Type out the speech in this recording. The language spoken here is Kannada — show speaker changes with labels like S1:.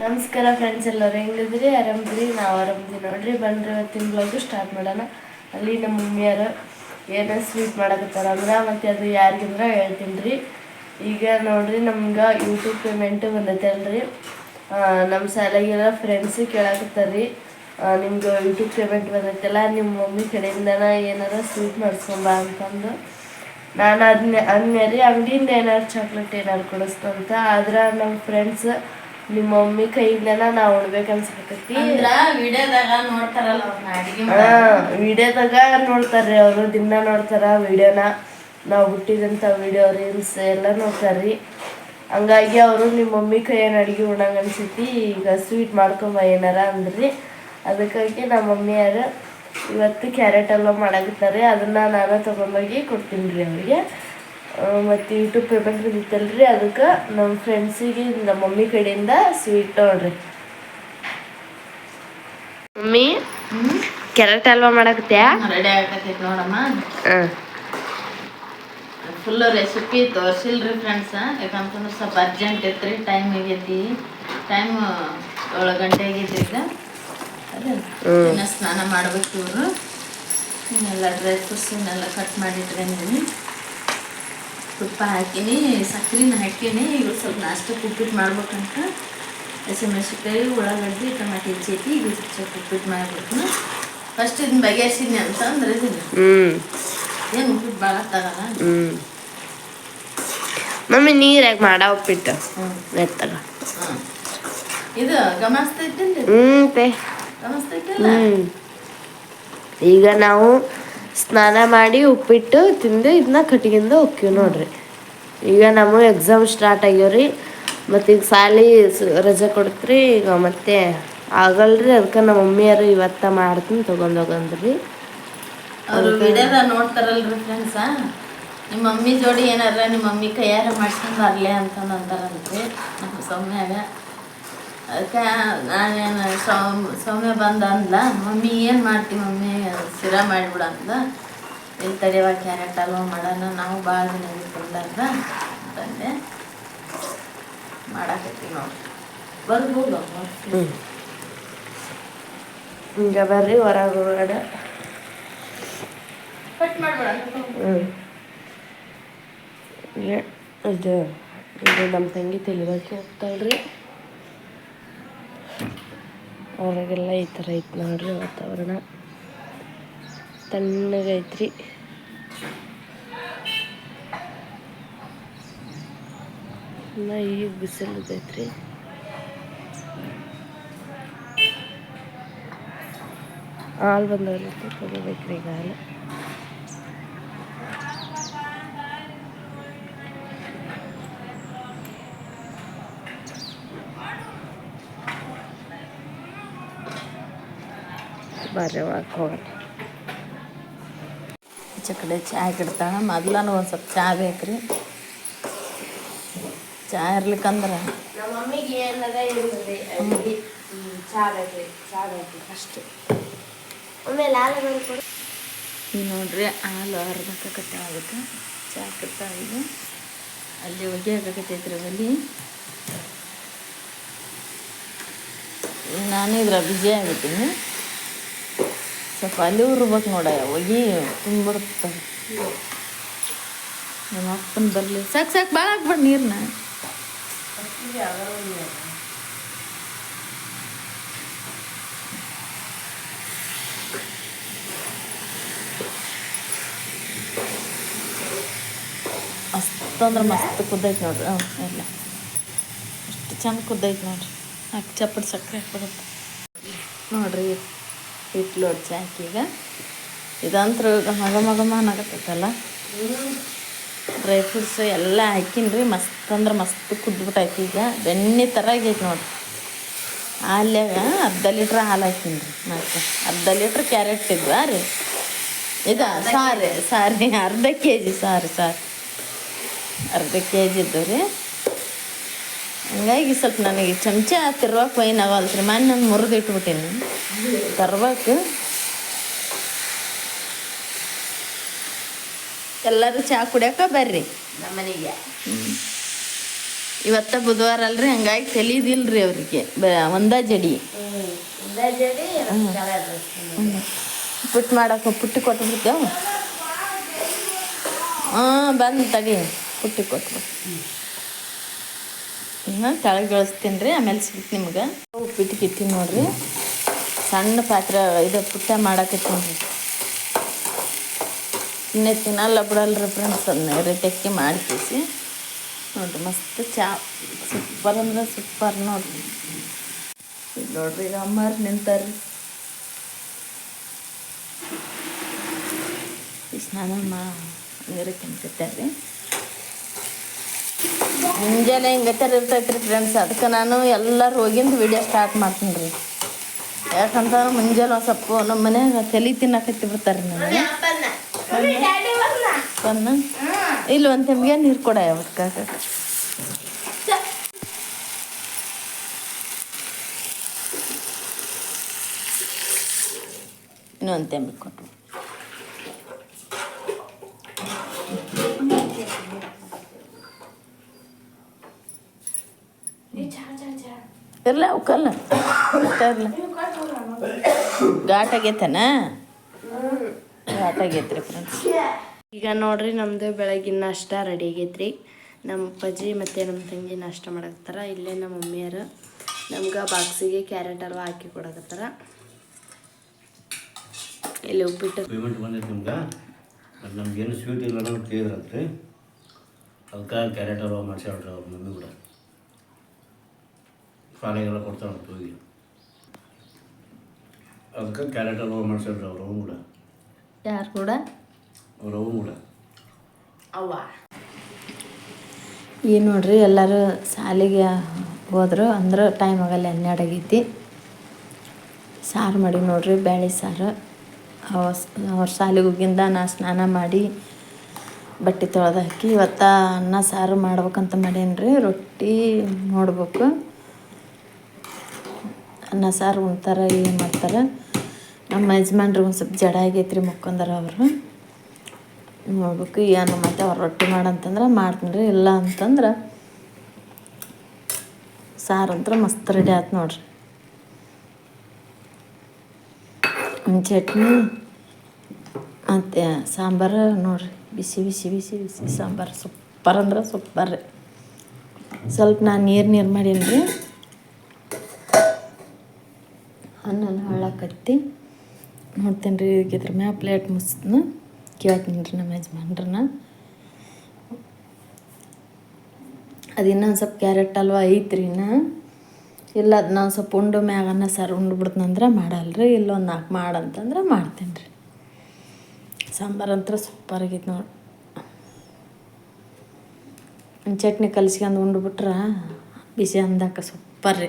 S1: ನಮಸ್ಕಾರ ಫ್ರೆಂಡ್ಸ್ ಎಲ್ಲರೂ ಹೆಂಗಿದ್ರಿ ಆರಾಮದ್ರಿ ನಾವು ಆರಾಮದ್ರಿ ನೋಡ್ರಿ. ಬಂದ್ರೆ ಇವತ್ತಿನ ಬ್ಲಾಗು ಸ್ಟಾರ್ಟ್ ಮಾಡೋಣ. ಅಲ್ಲಿ ನಮ್ಮ ಮಮ್ಮಿಯರು ಏನೋ ಸ್ವೀಟ್ ಮಾಡಕತ್ತಾರ ಅಂದ್ರೆ, ಮತ್ತೆ ಅದು ಯಾರಿಗಂದ್ರೆ ಹೇಳ್ತೀನಿ ಈಗ ನೋಡ್ರಿ ನಮ್ಗೆ ಯೂಟ್ಯೂಬ್ ಪೇಮೆಂಟ್ ಬಂದೈತೆ ಅಲ್ರಿ. ನಮ್ಮ ಶಾಲೆಗೆಲ್ಲ ಫ್ರೆಂಡ್ಸ್ ಕೇಳಾಕತ್ತಾರ್ರಿ. ನಿಮ್ಗೆ ಯೂಟ್ಯೂಬ್ ಪೇಮೆಂಟ್ ಬಂದೈತಲ್ಲ ನಿಮ್ಮ ಮಮ್ಮಿ ಕಡೆಯಿಂದನ ಏನಾರ ಸ್ವೀಟ್ ಮಾಡಿಸ್ಕೊಂಬ ಅಂತಂದು. ನಾನು ಅದನ್ನ ಹಂಗೆ ರೀ ಅಂಗಡಿಯಿಂದ ಏನಾರು ಚಾಕ್ಲೇಟ್ ಏನಾರು ಕೊಡಿಸ್ತಂತ. ಆದ್ರೆ ನಮ್ಮ ಫ್ರೆಂಡ್ಸ್ ನಿಮ್ಮ ಮಮ್ಮಿ ಕೈಯಿಂದನ ನಾವು ಉಣ್ಬೇಕು
S2: ಅಂದ್ರ ವಿಡಿಯೋದಾಗ ನೋಡ್ತಾರಲ್ಲ ಅವ್ರನ್ನ ಅಡಿಗೆ
S1: ಹಾ ವಿಡಿಯೋದಾಗ ನೋಡ್ತಾರ್ರಿ ಅವರು ದಿನ ನೋಡ್ತಾರ ವಿಡಿಯೋನ. ನಾವು ಹುಟ್ಟಿದಂಥ ವಿಡಿಯೋ ರೀಲ್ಸ್ ಎಲ್ಲ ನೋಡ್ತಾರ್ರಿ. ಹಂಗಾಗಿ ಅವರು ನಿಮ್ಮ ಮಮ್ಮಿ ಕೈಯನ್ನು ಅಡುಗೆ ಉಣ್ಣಂಗೆ ಅನ್ಸೈತಿ ಈಗ ಸ್ವೀಟ್ ಮಾಡ್ಕೊಂಬ ಏನಾರ ಅಂದ್ರಿ. ಅದಕ್ಕಾಗಿ ನಮ್ಮ ಮಮ್ಮಿಯರು ಇವತ್ತು ಕ್ಯಾರೆಟ್ ಎಲ್ಲ ಮಾಡಾಕತ್ತಾರೆ ಅದನ್ನ ನಾನು ತೊಗೊಂಡೋಗಿ ಕೊಡ್ತೀನಿ ರೀ ಅವರಿಗೆ. ಮತ್ತು ಯೂಟ್ಯೂಬ್ ಪೇಮೆಂಟ್ ರೀ ಅದಕ್ಕೆ ನಮ್ಮ ಫ್ರೆಂಡ್ಸಿಗೆ ನಮ್ಮ ಮಮ್ಮಿ ಕಡೆಯಿಂದ ಸ್ವೀಟ್ ನೋಡ್ರಿ. ಮಮ್ಮಿ ಕ್ಯಾರೆಟ್ ಹಲ್ವಾ ಮಾಡಕತ್ಯಾ?
S2: ರೆಡಿ ಆಗತೈತಿ ನೋಡಮ್ಮ.
S1: ಹಾಂ.
S2: ಫುಲ್ ರೆಸಿಪಿ ತೋರಿಸಿಲ್ರಿ ಫ್ರೆಂಡ್ಸ ಯಾಕಂತಂದ್ರೆ ಸ್ವಲ್ಪ ಅರ್ಜೆಂಟ್ ಐತ್ರಿ ಟೈಮ್ ಆಗೈತಿ. ಟೈಮ್ ಏಳು ಗಂಟೆ ಆಗೈತಿ ಈಗ. ಅದೇ. ಇನ್ನ ಸ್ನಾನ ಮಾಡ್ಬೇಕು ಇವರು. ಇನ್ನೆಲ್ಲ ಡ್ರೈ ಫ್ರೂಟ್ಸ್ ಇನ್ನೆಲ್ಲ ಕಟ್ ಮಾಡಿ ಇಟ್ಕೊಂಡಿನಿ ತುಪ್ಪ ಹಾಕಿನಿ ಸಕ್ಕರೆನ ಹಾಕೀನಿ ಈಗ ಸ್ವಲ್ಪ ನಾಷ್ಟಕ್ಕೆ ಉಪ್ಪಿಟ್ಟು ಮಾಡ್ಬೇಕಂತ ಹಸಿಮೆಣಸಿನ್ಕಾಯಿ ಉಳ್ಳಾಗಡ್ಡಿ ಟಮಾಟಿ ಹೆಚ್ಚೈತಿ ಈಗ ಸ್ವಲ್ಪ ಉಪ್ಪಿಟ್ಟು ಮಾಡ್ಬೇಕು. ಫಸ್ಟ್ ಇದನ್ನ ಬಗೆಹರಿಸಿದ್ನಿ ಅಂತ ಅಂದ್ರೆ ಇದನ್ನ.
S1: ಹ್ಞೂ
S2: ಏನು ಉಪ್ಪಿಟ್ಟು ಭಾಳ ತಗಲ್ಲ
S1: ಹ್ಞೂ ಮಮ್ಮಿ ನೀರಾಗ ಮಾಡ ಉಪ್ಪಿಟ್ಟು?
S2: ಹ್ಞೂ
S1: ಮೆತ್ತಗ.
S2: ಹಾಂ ಇದು ಗಮನಿಸ್ತೈತಿಲ್ಲ
S1: ಹ್ಞೂ ಪೇ.
S2: ಗಮನಿಸ್ತೈತಿಲ್ಲ
S1: ಹ್ಞೂ ಈಗ ನಾವು ಸ್ನಾನ ಮಾಡಿ ಉಪ್ಪಿಟ್ಟು ತಿಂದು ಇದನ್ನ ಕಟ್ಟಿಗಿಂದ ಹೋಕ್ಕಿವಿ ನೋಡ್ರಿ. ಈಗ ನಮ್ಮ ಎಕ್ಸಾಮ್ ಸ್ಟಾರ್ಟ್ ಆಗ್ಯಾವ್ರಿ. ಮತ್ತು ಈಗ ಸಾಲಿ ರಜೆ ಕೊಡ್ತ್ರಿ. ಈಗ ಮತ್ತೆ ಆಗಲ್ರಿ. ಅದಕ್ಕೆ ನಮ್ಮ ಮಮ್ಮಿಯರು ಇವತ್ತ ಮಾಡ್ತೀನಿ ತೊಗೊಂಡೋಗಂದ್ರಿ
S2: ಅವರು ವಿಡಿಯೋದಾಗ ನೋಡ್ತಾರಲ್ರಿ ಫ್ರೆಂಡ್ಸ ನಿಮ್ಮ ಮಮ್ಮಿ ಜೋಡಿ ಏನಾರ ನಿಮ್ಮ ಮಮ್ಮಿ ಕೈಯಾರ ಮಾಡ್ಸ್ಕೊಂಡ್ ಬರ್ಲೆ ಅಂತಂದು ಅಂತಾರಲ್ರಿ. ನಮ್ಮ ಅದಕ್ಕೆ ನಾನೇನು ಸೌಮ್ ಸೌಮ್ಯ ಬಂದ ಅಂದ ಮಮ್ಮಿ ಏನು ಮಾಡ್ತಿ ಮಮ್ಮಿ? ಸಿರ ಮಾಡಿಬಿಡ ಅಂದ ಇಲ್ಲಿ ತಡೆಯುವ ಕ್ಯಾರೆಟ್ ಹಲ್ವ ಮಾಡೋಣ ನಾವು ಭಾಳ ದಿನ ಬಂದಾಗ ಅಂತಂದೆ. ಮಾಡಾಕತ್ತೀವಿ ನೋಡಿ. ಬರ್ಬೋದು
S1: ಹಿಂಗ ಬರ್ರಿ ಹೊರಗೆ ಹೊರಗಡೆ
S2: ಕಟ್ ಮಾಡ್ಬೇಡ
S1: ಹ್ಞೂ ಇದು ಇದು ನಮ್ಮ ತಂಗಿ ತೆಲಿವಾಕಿ ಹೋಗ್ತಾಳ್ರಿ ಹೊರಗೆಲ್ಲ ಈ ಥರ ಐತೆ ನೋಡ್ರಿ ವಾತಾವರಣ. ತಣ್ಣಗೈತ್ರಿ ಇನ್ನ ಈಗ ಬಿಸಿಲದೈತ್ರಿ ಹಾಲು ಬಂದವ್ರಿ ಕೊಡಬೇಕ್ರಿ ಈಗ ಹಾಲು. ಬರ್ರಿ ಒಳಗೆ ಹೋಗೋಣ
S2: ಈಚೆ ಕಡೆ ಚಾಯ್ ಕಿಡ್ತಾಳೆ ಮೊದ್ಲನು ಒಂದು ಸ್ವಲ್ಪ ಚಹಾ ಬೇಕ್ರಿ. ಚಹಾ ಇರ್ಲಿಕ್ಕಂದ್ರೆ
S1: ನಮ್ಮ ಮಮ್ಮಿಗೆ ಏನದ ಇಲ್ರಿ ಅಡ್ಗಿ ಚಾ ಬೇಕ್ರಿ ಚಾ ಬೇಕ್ರಿ ಅಷ್ಟು. ಆಮೇಲೆ ಹಾಲು ಬಂದ್ಕೊಡು
S2: ಈಗ ನೋಡ್ರಿ ಹಾಲು ಅರ್ಧಕ್ಕೆ ಆಗುತ್ತೆ. ಚಹಾ ಕಟ್ತಾ ಇದೆ ಅಲ್ಲಿ ಹೊಗೆ ಹಾಕಕತ್ತೈತ್ರಿ ಒಲಿ. ನಾನು ಇದ್ರ ಬಿಜಿ ಆಗ್ಬಿಟ್ಟಿನಿ ಸ್ವಲ್ಪ ಅಲ್ಲಿ ಉರ್ಬೇಕು ನೋಡ ಹೊಗಿ ತುಂಬಿಡ್ತದೆ ನಮ್ಮ ಅಪ್ಪನ ಬರಲಿ. ಸಾಕು ಸಾಕು ಭಾಳ ಹಾಕ್ಬೇಡ ನೀರನ್ನ ಮಸ್ತ್ ಅಂದ್ರೆ ಮಸ್ತ್ ಕುದ್ದೈತೆ ನೋಡ್ರಿ. ಹ್ಞೂ ಇಲ್ಲ. ಅಷ್ಟು ಚಂದ ಕುದ್ದೈತೆ ನೋಡ್ರಿ. ಹಾಕಿ, ಚಪ್ಪಡಿ ಸಕ್ಕರೆ ಹಾಕ್ಬಿಡುತ್ತೆ ನೋಡ್ರಿ. ಹಿಟ್ಟು ಲೋಡ್ಸಿ ಹಾಕಿ ಈಗ. ಇದಂತರ ಮಗ ಮಗ ಅನ್ನಕತ್ತೈತಲ್ಲ. ಡ್ರೈ ಫ್ರೂಟ್ಸ್ ಎಲ್ಲ ಹಾಕಿನ್ರಿ, ಮಸ್ತ್ ಅಂದ್ರೆ ಮಸ್ತ್ ಕುದ್ಬಿಟ್ಟೈತಿ ಈಗ. ಬೆಣ್ಣೆ ಥರ ಆಗೈತೆ ನೋಡಿ ಹಾಲ್ಯಾಗ ಅರ್ಧ ಲೀಟ್ರ್ ಹಾಲು ಹಾಕಿನ್ರಿ ಮತ್ತೆ. ಅರ್ಧ ಲೀಟ್ರ್ ಕ್ಯಾರೆಟ್ ಇದ್ವಾ ರೀ? ಇದು ಸಾರಿ ಸಾರಿ, ಅರ್ಧ ಕೆ ಜಿ ಸಾರಿ ಸಾರಿ. ಅರ್ಧ ಕೆ ಜಿ ಇದ್ದು ರೀ. ಹಂಗಾಗಿ ಸ್ವಲ್ಪ ನನಗೆ ಚಮಚ ತಿರ್ವಾಕ ಆಗಲ್ತ್ರಿ ಮನ್ ನಾನು ಮುರಿದು ಇಟ್ಬಿಟ್ಟೀನಿ. ತರ್ಬೇಕು ಎಲ್ಲರೂ ಚಹಾ ಕುಡಿಯೋಕೆ ಬರ್ರಿ.
S1: ನಮ್ಮ ಮನೆಗೆ
S2: ಇವತ್ತ ಬುಧವಾರ ಅಲ್ರಿ ಹಂಗಾಗಿ ತಿಳಿದಿಲ್ರಿ ಅವ್ರಿಗೆ. ಬ ಒಂದ ಜಡಿ. ಪುಟ್ಟು ಮಾಡಕ್ಕೆ ಪುಟ್ಟಿ ಕೊಟ್ಬಿಡ್ತೇವೆ ಹಾಂ ಬಂದು ತಡಿ. ಪುಟ್ಟಿ ಕೊಟ್ಬಿಡು. ಕೆಳಗೆ ಬೆಳೆಸ್ತೀನಿ ರೀ, ಆಮೇಲೆ ಸಿಗ್ತು ನಿಮ್ಗೆ ಉಪ್ಪಿಟ್ಟಿಗೆ ಇಟ್ಟಿನಿ ನೋಡ್ರಿ. ಸಣ್ಣ ಪಾತ್ರೆ, ಇದು ಪುಟ್ಟ ಮಾಡಾಕತ್ತೀನಿ ರೀ. ಇನ್ನೇ ತಿನ್ನಲ್ಲ ಬಿಡಲ್ರಿ ಫ್ರೆಂಡ್ಸ್ ಅದನ್ನ ರೇಟಕ್ಕೆ ಮಾಡ್ತೀವಿ ನೋಡ್ರಿ, ಮಸ್ತ್ ಚಾ, ಸೂಪರ್ ಅಂದ್ರೆ ಸೂಪರ್ ನೋಡ್ರಿ. ನೋಡಿರಿ ನೋಡ್ರಿ, ಈಗ ಅಮ್ಮಾರು ನಿಂತಾರ್ರಿ ಸ್ನಾನ ಮಾ ನೀರಕ್ಕೆ ನಿಂತಿರ್ತಾರೆ ಮುಂಜಾನೆ ಹಿಂಗೆ ಥರ ಇರ್ತೈತೆ ರೀ ಫ್ರೆಂಡ್ಸ್ ಅದಕ್ಕೆ ನಾನು ಎಲ್ಲರೂ ಹೋಗಿಂದು ವಿಡಿಯೋ ಸ್ಟಾರ್ಟ್ ಮಾಡ್ತೀನಿ ರೀ ಯಾಕಂತಂದ್ರೆ ಮುಂಜಾನೆ ಒಂದು ಸ್ವಲ್ಪ ನಮ್ಮ ಮನ್ಯಾಗ ತಲೆ ತಿನ್ನಕತ್ತಿ ಬಿಡ್ತಾರೆ ನನಗೆ ಬನ್ನ ಇಲ್ಲ ಒಂದು ತೆಮ್ಗೆ ನೀರು ಕೊಡ ಯಾವ ಇನ್ನೊಂದು ತೆಂಬಿ ಕೊಟ್ಟು ಇರಲ್ಲ ಅವಕ್ಕಲ್ಲ ಘಾಟ್ ಆಗೈತನ? ಘಾಟ್ ಆಗೈತ್ರಿ ಫ್ರೆಂಡ್ಸ್
S1: ಈಗ ನೋಡ್ರಿ ನಮ್ದು ಬೆಳಗಿನ ನಾಷ್ಟ ರೆಡಿ ಆಗೈತ್ರಿ. ನಮ್ಮ ಅಪ್ಪಾಜಿ ಮತ್ತು ನಮ್ಮ ತಂಗಿ ನಾಷ್ಟ ಮಾಡಕತ್ತಾರ. ಇಲ್ಲೇ ನಮ್ಮ ಮಮ್ಮಿಯರು. ನಮ್ಗೆ ಬಾಕ್ಸಿಗೆ ಕ್ಯಾರೆಟ್ ಅಲ್ವಾ ಹಾಕಿ ಕೊಡಕತ್ತಾರ. ಇಲ್ಲಿ ಉಪ್ಪಿಟ್ಟು.
S3: ಪೇಮೆಂಟ್ ಬಂದೈತೆ ನಿಮ್ಗೆ? ನಮ್ಗೆ ಏನು ಸ್ವೀಟ್ ಇಲ್ಲ ಅಂತ ಕೇಳಿದ್ರಂತೆ. ಅದಕ್ಕೆ ಕ್ಯಾರೆಟ್ ಹಲ್ವಾ ಮಾಡ್ಸ್ಯಾಳ್ರಿ ಅವ್ರ ಮಮ್ಮಿ ಕೂಡ. ಶಾಲೆಗೆಲ್ಲ ಕೊಡ್ತಾರಂತ ಹೋಗಿ ಅದಕ್ಕೆ ಕ್ಯಾರೆಟ್ ಹಲ್ವಾ ಮಾಡ್ಸಿದ್ರು ಅವ್ರು ಅವ್ನು ಕೂಡ.
S2: ಯಾರು ಕೂಡ?
S3: ಅವ್ರು ಅವ್ನು ಕೂಡ.
S1: ಅವ್ವ.
S2: ಈ ನೋಡ್ರಿ ಎಲ್ಲರೂ ಶಾಲೆಗೆ ಹೋದ್ರು ಅಂದ್ರೆ ಟೈಮ್ ಆಗಲ್ಲ ಹನ್ನೆರಡು ಆಗೈತಿ ಸಾರು ಮಾಡಿ ನೋಡ್ರಿ ಬೇಳೆ ಸಾರು. ಅವ ಅವ್ರ ಶಾಲೆಗೆ ಹೋಗಿಂದ ನಾ ಸ್ನಾನ ಮಾಡಿ ಬಟ್ಟೆ ತೊಳೆದು ಹಾಕಿ ಇವತ್ತು ಅನ್ನ ಸಾರು ಮಾಡ್ಬೇಕಂತ ಮಾಡೇನಿ ರೀ ರೊಟ್ಟಿ ನೋಡ್ಬೇಕು ಅನ್ನ, ಸಾರು ಉಣ್ತಾರ ಏನು ಮಾಡ್ತಾರೆ? ನಮ್ಮ ಯಜಮಾನ್ರಿಗೆ ಒಂದು ಸ್ವಲ್ಪ ಜಡ ಆಗೈತ್ರಿ ಮುಕ್ಕೊಂಡಾರ ಅವರು. ನೋಡ್ಬೇಕು ಏನು ಮತ್ತೆ ಅವ್ರು ರೊಟ್ಟಿ ಮಾಡಂತಂದ್ರೆ ಮಾಡ್ತೀನಿ ರೀ. ಇಲ್ಲ ಅಂತಂದ್ರೆ ಸಾರು ಅಂತ ಮಸ್ತ್ ರೆಡಿ ಆಯ್ತು ನೋಡ್ರಿ. ಚಟ್ನಿ ಮತ್ತು ಸಾಂಬಾರು ನೋಡ್ರಿ. ಬಿಸಿ ಬಿಸಿ ಬಿಸಿ ಬಿಸಿ ಸಾಂಬಾರು. ಸೂಪರ್ ಅಂದ್ರೆ ಸೂಪರ್ ರೀ. ಸ್ವಲ್ಪ ನಾನು ನೀರು ನೀರು ಮಾಡೀನಿ ರೀ. ಅನ್ನನ ಹಾಳಾಕತ್ತಿ ನೋಡ್ತೀನಿ ರೀ ಇದ್ರ ಮ್ಯಾಲ ಪ್ಲೇಟ್ ಮುಸ್ನ ಕೇಳ್ತೀನಿ ರೀ ನಮ್ಮ ಯಜಮಾನ್ರನ್ನ. ಅದು ಇನ್ನೊಂದು ಸ್ವಲ್ಪ ಕ್ಯಾರೆಟ್ ಹಲ್ವ ಐತ್ರಿ ಇನ್ನು. ಇಲ್ಲ ಅದು ನಾನು ಸ್ವಲ್ಪ ಉಂಡು ಮ್ಯಾಗ ಅನ್ನ, ಸಾರು ಉಂಡು ಬಿಡ್ತಂದ್ರೆ ಮಾಡಲ್ರಿ. ಇಲ್ಲೊಂದು ನಾಲ್ಕು ಮಾಡಂತಂದ್ರೆ ಮಾಡ್ತೀನಿ ರೀ ಸಾಂಬಾರು ಅಂತರ ಆಗೈತೆ ನೋಡಿ. ಚಟ್ನಿ ಕಲಿಸ್ಕೊಂಡು ಉಂಡು ಬಿಟ್ರೆ ಬಿಸಿ ಅಂದಾಕ ಸೂಪರ್ ರೀ.